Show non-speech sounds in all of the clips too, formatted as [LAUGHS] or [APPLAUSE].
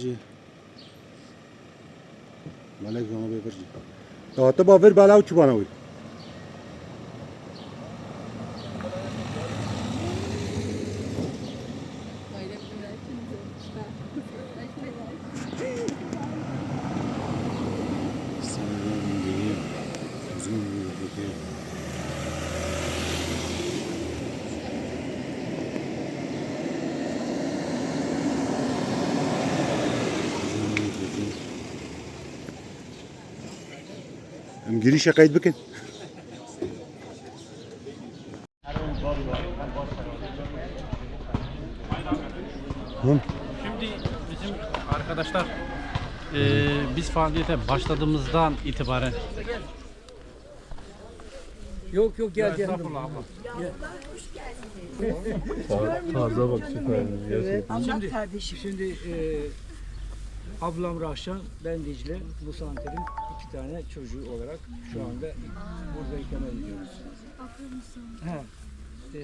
بکرجی ملک جانا بکرجی داتا با ور بالا چی girişe kayıt bakın. Hı? Şimdi bizim arkadaşlar eee, biz faaliyete başladığımızdan itibaren Yok yok gel gel. Estağfurullah abla. Şimdi, kardeşim. Şimdi e, ablam Rahşan, ben Dicle, bu santerin iki tane çocuğu olarak şu anda burada ikamet ediyoruz. Ha, e,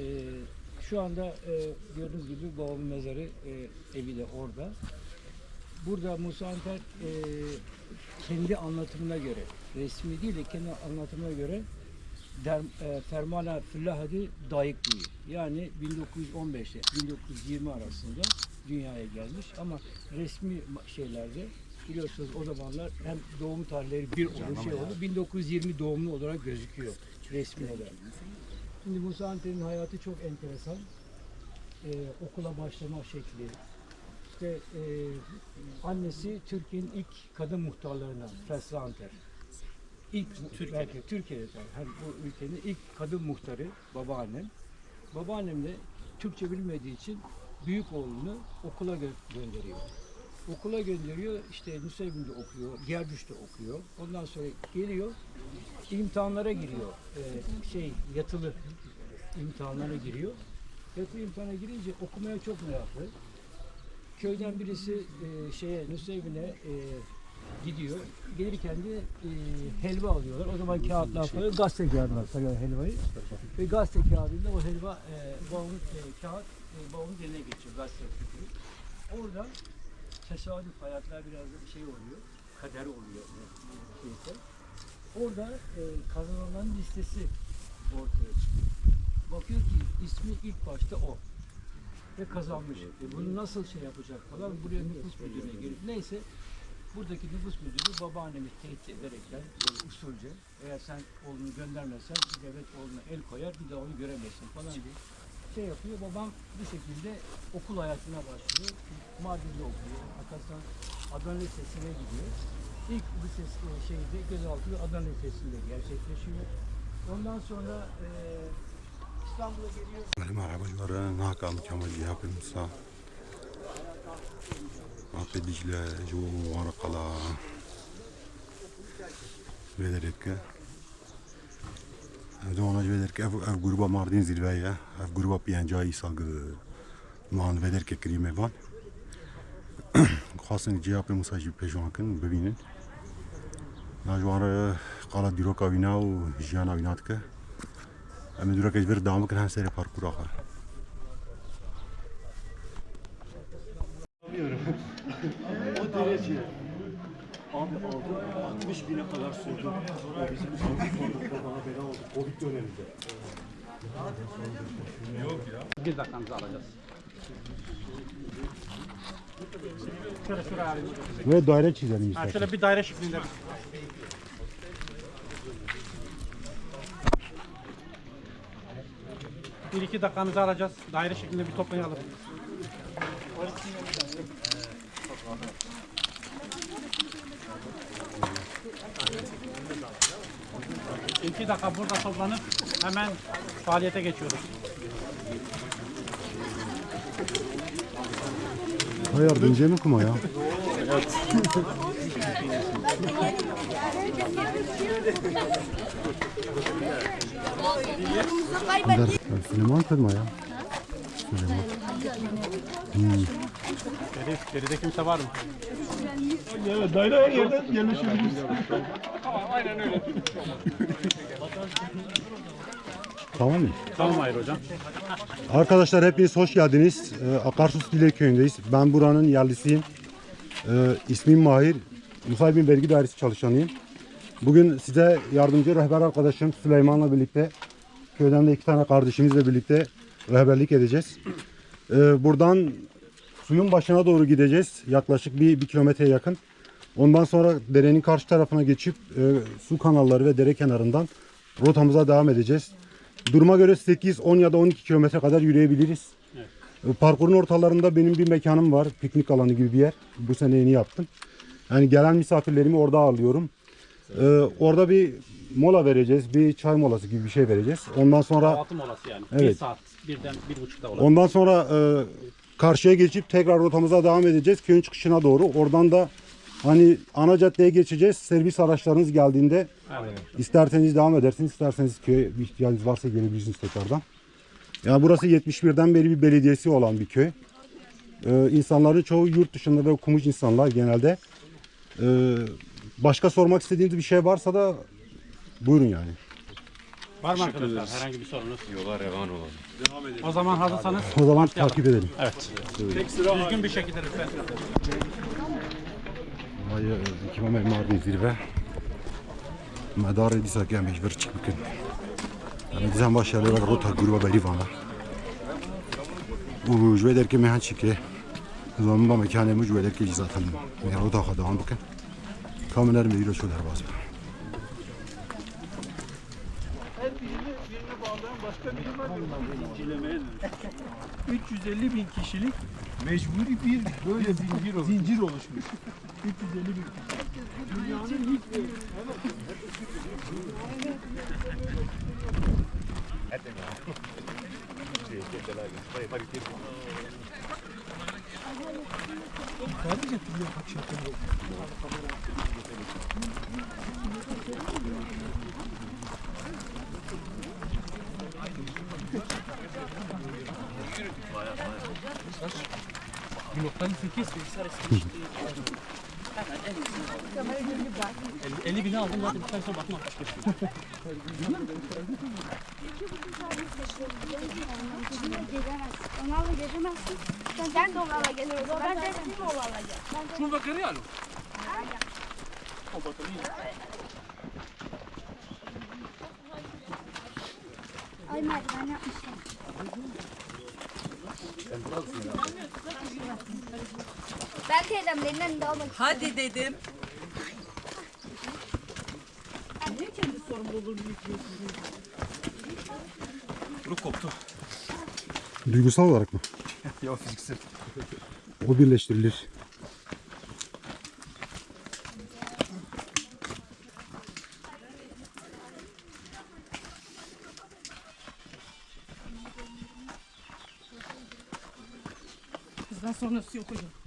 şu anda e, gördüğünüz gibi babamın mezarı e, evi de orada. Burada Musa Anter e, kendi anlatımına göre, resmi değil de kendi anlatımına göre der, e, Fermana Füllahadi Dayıklığı yani 1915'te 1920 arasında dünyaya gelmiş ama resmi şeylerde biliyorsunuz o zamanlar hem doğum tarihleri bir oldu şey oldu 1920 doğumlu olarak gözüküyor resmi olarak. Şimdi Musa Anter'in hayatı çok enteresan. E, okula başlama şekli, işte e, annesi Türkiye'nin ilk kadın muhtarlarından Fesra Anter. İlk Türkiye'de. belki Türkiye'de. Hani bu ülkenin ilk kadın muhtarı babaannem. Babaannem de Türkçe bilmediği için büyük oğlunu okula gö- gönderiyor. Okula gönderiyor, işte Nusaybin'de okuyor, Gercüş'te okuyor. Ondan sonra geliyor, imtihanlara giriyor. Ee, şey, yatılı imtihanlara giriyor. Yatılı imtihana girince okumaya çok meraklı. Köyden birisi e, şeye Nusaybin'e e, gidiyor. Gelirken de e, helva alıyorlar. O zaman kağıtlar falan gazete kağıdına sarıyor helvayı. Ve gazete kağıdında o helva e, babamın e, kağıt e, babamın eline geçiyor gazete küpü. Orada tesadüf hayatlar biraz da bir şey oluyor. Kader oluyor. Şeyse. Orada e, kazananların listesi ortaya çıkıyor. Bakıyor ki ismi ilk başta o ve kazanmış. E bunu nasıl şey yapacak falan buraya nüfus müdürüne gelip neyse buradaki nüfus müdürü babaannemi tehdit ederekten usulce eğer sen oğlunu göndermezsen devlet oğluna el koyar bir daha onu göremezsin falan diye şey yapıyor. Babam bir şekilde okul hayatına başlıyor. Mardin'de okuyor. Hakikaten Adana Lisesi'ne gidiyor. İlk lises e, şeyde gözaltı Adana Lisesi'nde gerçekleşiyor. Ondan sonra e, İstanbul'a geliyor. Benim arabacıların hakkı mükemmel yapılmışsa. ها به موسا آقی دیجله جو ورقلا بدرید که دونا جو بدر که اف اف گروبا ماردین زیلویه اف گروبا پینجایی سال مان بدر که کریمه بان [CLEARS THROAT] خواستن جیا به موسا جی پیشوان کن ببینن ناجوار قالا دیروکا وینا و جیانا وینات که Em dura que ver devam kan seri parkur ağa. Derece abi aldı 60 bine kadar sürdü. O bizim sonunda bana bela oldu. Covid döneminde. bir dakikanızı alacağız. Şöyle şuraya alayım. Ve daire çizelim Ha, işte. şöyle bir daire şeklinde. Bir iki dakikanızı alacağız. Daire şeklinde bir toplayalım. İki dakika burada toplanıp hemen faaliyete geçiyoruz. Ha yardımcı mı kuma ya? Der, Süleyman kırma ya. Süleyman. Geri, geride kimse var mı? Evet daire her yerden yerleşebiliriz. Tamam mı? Tamam Hayır hocam. Arkadaşlar hepiniz hoş geldiniz. Ee, Akarsu Dile köyündeyiz. Ben buranın yerlisiyim. Ee, ismim Mahir. Musaybin Vergi Dairesi çalışanıyım. Bugün size yardımcı rehber arkadaşım Süleyman'la birlikte köyden de iki tane kardeşimizle birlikte rehberlik edeceğiz. Ee, buradan suyun başına doğru gideceğiz. Yaklaşık bir, bir kilometreye yakın. Ondan sonra derenin karşı tarafına geçip e, su kanalları ve dere kenarından rotamıza devam edeceğiz. Duruma göre 8, 10 ya da 12 kilometre kadar yürüyebiliriz. E, Parkurun ortalarında benim bir mekanım var. Piknik alanı gibi bir yer. Bu sene yeni yaptım. Yani gelen misafirlerimi orada ağırlıyorum. E, orada bir mola vereceğiz. Bir çay molası gibi bir şey vereceğiz. Ondan sonra Kahvaltı molası yani. Bir Evet. saat, birden bir buçukta olabilir. Ondan sonra e, karşıya geçip tekrar rotamıza devam edeceğiz köyün çıkışına doğru. Oradan da hani ana caddeye geçeceğiz. Servis araçlarınız geldiğinde Evet. isterseniz devam edersiniz, isterseniz köye bir ihtiyacınız varsa gelebilirsiniz tekrardan. Yani burası 71'den beri bir belediyesi olan bir köy. E, insanların çoğu yurt dışında ve okumuş insanlar genelde. E, başka sormak istediğiniz bir şey varsa da buyurun yani. Var mı arkadaşlar herhangi bir sorunuz? Yola revan olalım. O zaman hazırsanız O zaman takip edelim. evet. Düzgün bir şekilde lütfen. Maya kima me mardi zirve. Madar disa ke me vrčik bikin. Ama dizem başarılı olarak rota gruba beri vana. Bu jwe der ke me han çike. Zaman ba mekane mu jwe der ke zaten. Me rota ha devam bikin. Kamener me yürü şöyle bas. İncelemeye 350 bin kişilik mecburi bir böyle zincir, zincir oluşmuş. 350 bin kişi. Dünyanın ilk Sadece biliyor kaç yapıyor. Gelemezsin. Onlarla gelemezsin. Sen, sen de onlarla gelir o zaman. Ben de siz onlarla gel. Şunu bakar ya Ay merdiven yapmışlar. Ben teyzemlerin de almak Hadi dedim. Duygusal olarak mı? [LAUGHS] Ya fiziksel. O birleştirilir. Bizden sonrası yok hocam.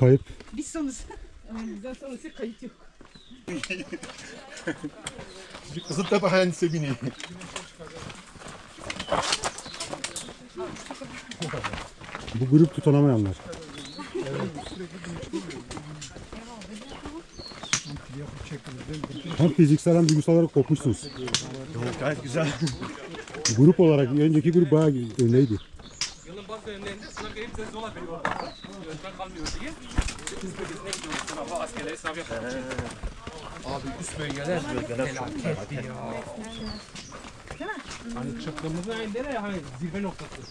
Kayıp. Biz. Yani bizden sonrası kayıt yok. Kızıltepe hayalisi bini. Bu grup tutunamayanlar. Hem fiziksel hem duygusal olarak kopmuşsunuz. Gayet güzel. Grup olarak önceki grup bayağı öyleydi. Yılın bazı dönemlerinde sınav gelip veriyor orada. Öğretmen kalmıyor diye. Biz bölgesine gidiyoruz sınava, askerleri sınav için. Abi üst bölgeler felaketti ya. Hani çıktığımızın elinde de hani zirve noktası.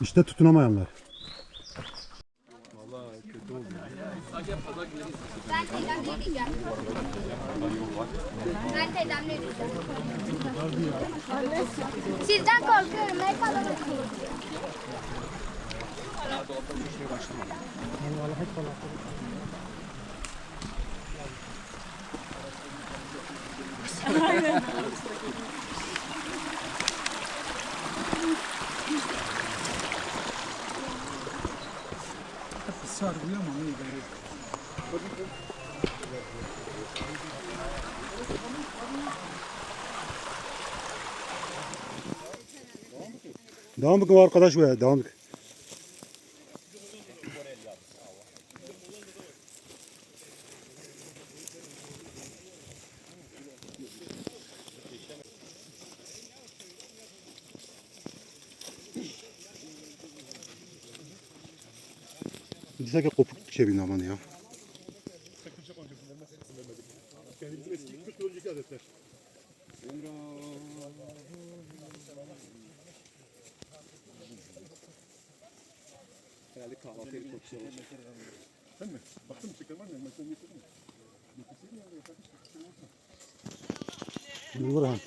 İşte tutunamayanlar. Sizden korkuyorum. Ne kadar Sargılıyor ama iyi gari. Devam bakın arkadaş be. Devam bakın. Bize ki kopuk şey bir aman ya. Bizim eski 40 yıl önceki adetler. Herhalde kahvaltıya çok güzel olacak. Sen mi? Baktın mı şeker var mı? Yemekten getirdin mi? Getirseydin ya. ya. Burhan.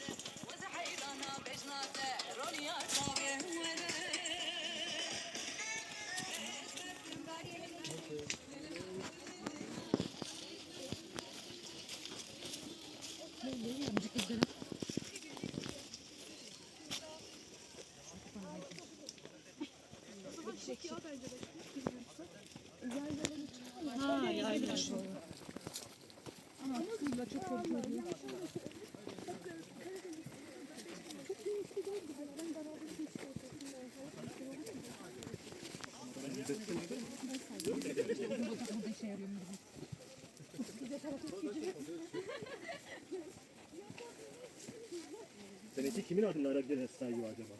Seninki kimin adımlara göre sayıyor acaba?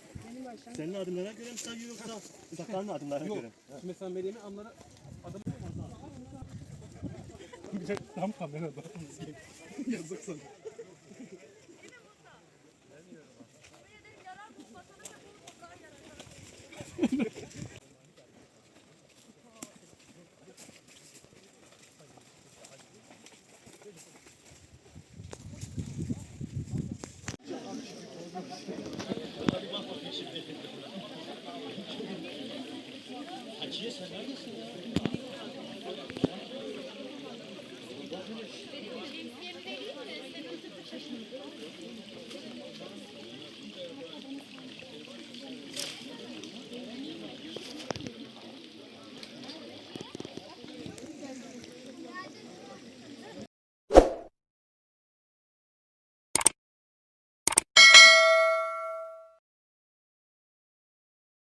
Senin adımlara göre mi sayıyor yoksa Sakar'ın adımlarına göre mi? Mesela Meryem'in amları Tam kamerada. [LAUGHS] Yazık sana.